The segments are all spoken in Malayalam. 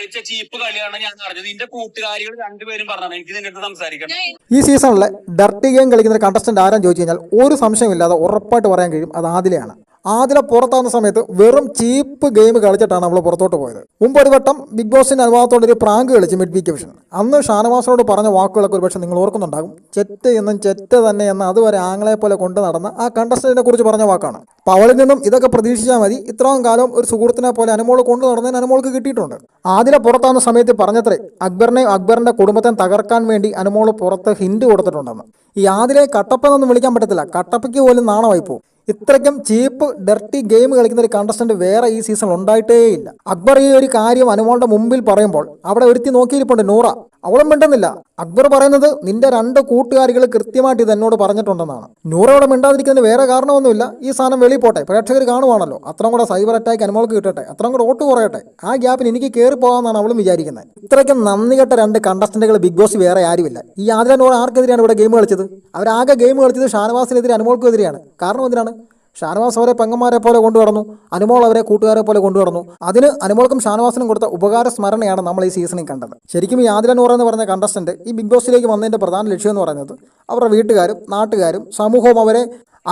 കളിച്ച ചീപ്പ് കളിയാണ് ഞാൻ അറിഞ്ഞത് നിന്റെ കൂട്ടുകാരികൾ രണ്ടുപേരും പറഞ്ഞത് എനിക്ക് നിന്റെ അടുത്ത് സംസാരിക്കണം. ഈ സീസണിലെ ഡർട്ടി ഗെയിം കളിക്കുന്ന കണ്ടസ്റ്റന്റ് ആരാന്ന് ചോദിച്ചു കഴിഞ്ഞാൽ ഒരു സംശയമില്ലാതെ ഉറപ്പായിട്ട് പറയാൻ കഴിയും. അത് ആദിലയാണ്. ആദില പുറത്താകുന്ന സമയത്ത് വെറും ചീപ്പ് ഗെയിം കളിച്ചിട്ടാണ് അവൾ പുറത്തോട്ട് പോയത്. മുമ്പ് ഒരു വട്ടം ബിഗ് ബോസിന്റെ അനുഭവത്തോടെ ഒരു പ്രാങ്ക് കളിച്ച് മിഡ് വീക്ക് വിഷൻ. അന്ന് ഷാനവാസിനോട് പറഞ്ഞ വാക്കുകളൊക്കെ ഒരു പക്ഷേ നിങ്ങൾ ഓർക്കുന്നുണ്ടാകും. ചെറ്റ് എന്നും ചെറ്റ് തന്നെ എന്ന് അതുവരെ ആങ്ങളെ പോലെ കൊണ്ടു നടന്ന ആ കണ്ടസ്റ്റന്റിനെ കുറിച്ച് പറഞ്ഞ വാക്കാണ്. അപ്പോൾ അവളിൽ നിന്നും ഇതൊക്കെ പ്രതീക്ഷിച്ചാൽ മതി. ഇത്രയും കാലം ഒരു സുഹൃത്തിനെ പോലെ അനുമോൾ കൊണ്ടു നടന്നതിന് അനുമോൾക്ക് കിട്ടിയിട്ടുണ്ട്. ആദില പുറത്താകുന്ന സമയത്ത് പറഞ്ഞത്രേ അക്ബറിനെയും അക്ബറിന്റെ കുടുംബത്തെ തകർക്കാൻ വേണ്ടി അനുമോൾ പുറത്ത് ഹിന്റ് കൊടുത്തിട്ടുണ്ടെന്ന്. ഈ ആദിലെ കട്ടപ്പെന്നൊന്നും വിളിക്കാൻ പറ്റത്തില്ല. കട്ടപ്പയ്ക്ക് പോലും നാണമായി പോകും ഇത്രയ്ക്കും ചീപ്പ് ഡർട്ടി ഗെയിം കളിക്കുന്ന ഒരു കണ്ടസ്റ്റന്റ് വേറെ ഈ സീസൺ ഉണ്ടായിട്ടേ ഇല്ല. അക്ബർ ഈ ഒരു കാര്യം അനുമോളുടെ മുമ്പിൽ പറയുമ്പോൾ അവിടെ ഒരുത്തി നോക്കിയിരിപ്പുണ്ട് നൂറ. അവളും മിണ്ടുന്നില്ല. അക്ബർ പറയുന്നത് നിന്റെ രണ്ട് കൂട്ടുകാരികൾ കൃത്യമായിട്ട് ഇത് എന്നോട് പറഞ്ഞിട്ടുണ്ടെന്നാണ്. നൂറ അവിടെ മിണ്ടാതിരിക്കുന്നതിന് വേറെ കാരണമൊന്നുമില്ല. ഈ സാധനം വെളിയിൽ പോട്ടെ. പ്രേക്ഷകർ കാണുവാണല്ലോ. അത്രയും കൂടെ സൈബർ അറ്റാക്ക് അനുമോൾക്ക് കിട്ടട്ടെ. അത്രയും കൂടെ ഓട്ട് കുറയട്ടെ. ആ ഗ്യാപ്പിന് എനിക്ക് കയറി പോകാമെന്നാണ് അവളും വിചാരിക്കുന്നത്. ഇത്രയ്ക്കും നന്ദി കെട്ട രണ്ട് കണ്ടസ്റ്റന്റുകൾ ബിഗ് ബോസ് വേറെ ആരുമില്ല. ഈ ആദ്യം നൂറ ആർക്കെതിരെയാണ് ഇവിടെ ഗെയിം കളിച്ചത്? അവരാകെ ഗെയിം കളിച്ചത് ഷാനവാസിനെതിരെ അനുമോൾക്കും എതിരെയാണ് കാരണം എന്തിനാണ്? ഷാനവാസ് അവരെ പെങ്ങന്മാരെ പോലെ കൊണ്ടുവരുന്നു. അനുമോൾ അവരെ കൂട്ടുകാരെ പോലെ കൊണ്ടുവരുന്നു. അതിന് അനുമോൾക്കും ഷാനവാസിനും കൊടുത്ത ഉപകാര സ്മരണയാണ് നമ്മൾ ഈ സീസണിൽ കണ്ടത്. ശരിക്കും ഈ നൂറ എന്ന് പറഞ്ഞ കണ്ടസ്റ്റന്റ് ഈ ബിഗ് ബോസിലേക്ക് വന്നതിന്റെ പ്രധാന ലക്ഷ്യം എന്ന് പറയുന്നത് അവരുടെ വീട്ടുകാരും നാട്ടുകാരും സമൂഹവും അവരെ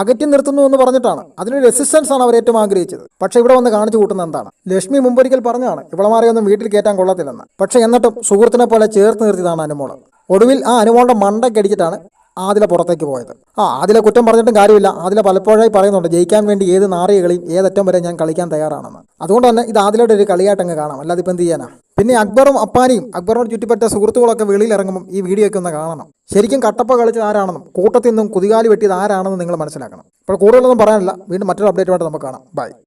അകറ്റി നിർത്തുന്നു എന്ന് പറഞ്ഞിട്ടാണ്. അതിനൊരു റെസിസ്റ്റൻസ് ആണ് അവർ ഏറ്റവും ആഗ്രഹിച്ചത്. പക്ഷേ ഇവിടെ വന്ന് കാണിച്ചു കൂട്ടുന്നത് എന്താണ്? ലക്ഷ്മി മുമ്പൊരിക്കൽ പറഞ്ഞാണ് ഇവളമാരെയൊന്നും വീട്ടിൽ കയറ്റാൻ കൊള്ളത്തില്ലെന്ന്. പക്ഷേ എന്നിട്ടും സുഹൃത്തിനെ പോലെ ചേർത്ത് നിർത്തിയതാണ് അനുമോൾ. ഒടുവിൽ ആ അനുമോളുടെ മണ്ടക്കടിച്ചിട്ടാണ് ആദില പുറത്തേക്ക് പോയത്. ആ ആദില കുറ്റം പറഞ്ഞിട്ടും കാര്യമില്ല. ആദില പലപ്പോഴായി പറയുന്നുണ്ട് ജയിക്കാൻ വേണ്ടി ഏത് നാറിയ കളിയും ഏതറ്റം വരെ ഞാൻ കളിക്കാൻ തയ്യാറാണെന്ന്. അതുകൊണ്ട് തന്നെ ഇത് ആദിലയുടെ ഒരു കളിയായിട്ടങ്ങ് കാണാം. അല്ലാതെ ഇപ്പം എന്ത് ചെയ്യാനാ? പിന്നെ അക്ബറും അപ്പാനിയും അക്ബറിനോട് ചുറ്റിപ്പറ്റ സുഹൃത്തുക്കളൊക്കെ വെളിയിൽ ഇറങ്ങുമ്പോൾ ഈ വീഡിയോ ഒക്കെ ഒന്ന് കാണണം. ശരിക്കും കട്ടപ്പ കളിച്ചത് ആരാണെന്നും കൂട്ടത്തിൽ നിന്നും കുതികാലി വെട്ടിയത് ആരാണെന്നും നിങ്ങൾ മനസ്സിലാക്കണം. ഇപ്പോൾ കൂടുതലൊന്നും പറയാനില്ല. വീണ്ടും മറ്റൊരു അപ്ഡേറ്റുമായിട്ട് നമുക്ക് കാണാം. ബൈ